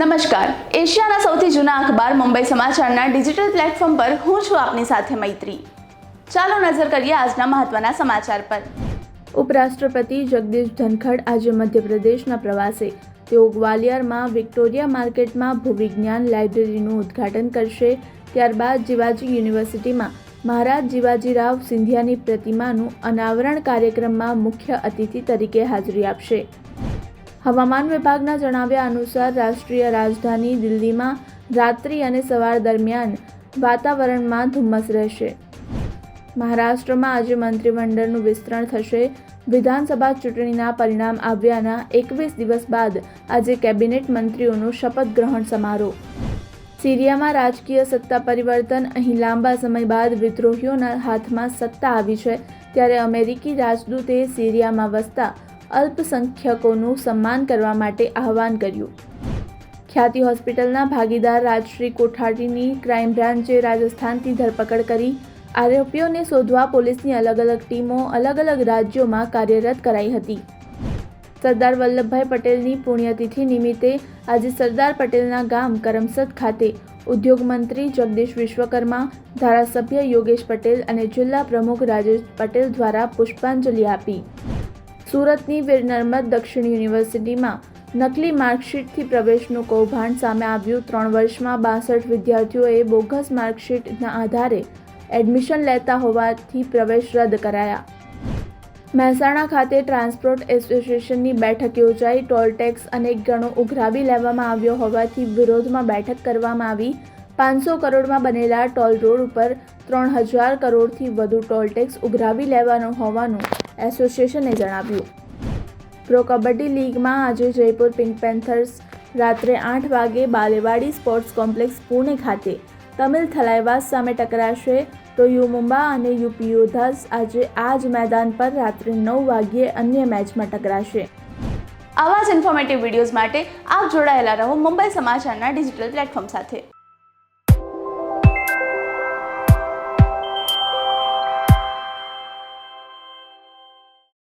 નમસ્કાર. એશિયાના સૌથી જૂના અખબાર મુંબઈ સમાચારના ડિજિટલ પ્લેટફોર્મ પર હું છું આપની સાથે મૈત્રી. ચાલો નજર કરીએ આજના મહત્વના સમાચાર પર. ઉપરાષ્ટ્રપતિ જગદીશ ધનખડ આજે મધ્યપ્રદેશના પ્રવાસે. તેઓ ગ્વાલિયરમાં વિક્ટોરિયા માર્કેટમાં ભૂવિજ્ઞાન લાઇબ્રેરીનું ઉદ્ઘાટન કરશે. ત્યારબાદ જીવાજી યુનિવર્સિટીમાં મહારાજ જીવાજીરાવ સિંધિયાની પ્રતિમાનું અનાવરણ કાર્યક્રમમાં મુખ્ય અતિથિ તરીકે હાજરી આપશે. હવામાન વિભાગના જણાવ્યા અનુસાર રાષ્ટ્રીય રાજધાની દિલ્હીમાં રાત્રિ અને સવાર દરમિયાન વાતાવરણમાં ધુમ્મસ રહેશે. મહારાષ્ટ્રમાં આજે મંત્રીમંડળનું વિસ્તરણ થશે. વિધાનસભા ચૂંટણીના પરિણામ આવ્યાના એકવીસ દિવસ બાદ આજે કેબિનેટ મંત્રીઓનું શપથ ગ્રહણ સમારોહ. સિરિયામાં રાજકીય સત્તા પરિવર્તન અહીં લાંબા સમય બાદ વિદ્રોહીઓના હાથમાં સત્તા આવી છે. ત્યારે અમેરિકી રાજદૂતે સિરિયામાં વસતા અલ્પસંખ્યકોનું સન્માન કરવા માટે આહવાન કર્યું. ખ્યાતિ હોસ્પિટલના ભાગીદાર રાજશ્રી કોઠારીની ક્રાઇમ બ્રાન્ચે રાજસ્થાનથી ધરપકડ કરી આરોપીઓને શોધવા પોલીસની અલગ અલગ ટીમો અલગ અલગ રાજ્યોમાં કાર્યરત કરાઈ હતી. સરદાર વલ્લભભાઈ પટેલની પુણ્યતિથિ નિમિત્તે આજે સરદાર પટેલના ગામ કરમસદ ખાતે ઉદ્યોગ મંત્રી જગદીશ વિશ્વકર્મા, ધારાસભ્ય યોગેશ પટેલ અને જિલ્લા પ્રમુખ રાજેશ પટેલ દ્વારા પુષ્પાંજલિ આપી. સુરતની વીર નર્મદ દક્ષિણ યુનિવર્સિટીમાં નકલી માર્કશીટથી પ્રવેશનું કૌભાંડ સામે આવ્યું. ત્રણ વર્ષમાં બાસઠ વિદ્યાર્થીઓએ બોગસ માર્કશીટના આધારે એડમિશન લેતા હોવાથી પ્રવેશ રદ કરાયા. મહેસાણા ખાતે ટ્રાન્સપોર્ટ એસોસિએશનની બેઠક યોજાઈ. ટોલ ટેક્સ અનેક ગણો ઉઘરાવી લેવામાં આવ્યો હોવાથી વિરોધમાં બેઠક કરવામાં આવી. પાંચસો કરોડમાં બનેલા ટોલ રોડ ઉપર ત્રણ હજાર કરોડથી વધુ ટોલ ટેક્સ ઉઘરાવી લેવાનો હોવાનું એસોસિએશને જણાવ્યું. પ્રો કબડ્ડી લીગમાં આજે જયપુર પિંક પેન્થર્સ રાત્રે આઠ વાગે બાલેવાડી સ્પોર્ટ્સ કોમ્પ્લેક્સ પુણે ખાતે તમિલ થલાઈવાસ સામે ટકરાશે તો યુ મુંબા અને યુપી યોધાસ આજે આ જ મેદાન પર રાત્રે નવ વાગ્યે અન્ય મેચમાં ટકરાશે. આવા જ ઇન્ફોર્મેટિવ વિડીયોઝ માટે આપ જોડાયેલા રહો મુંબઈ સમાચારના ડિજિટલ પ્લેટફોર્મ સાથે.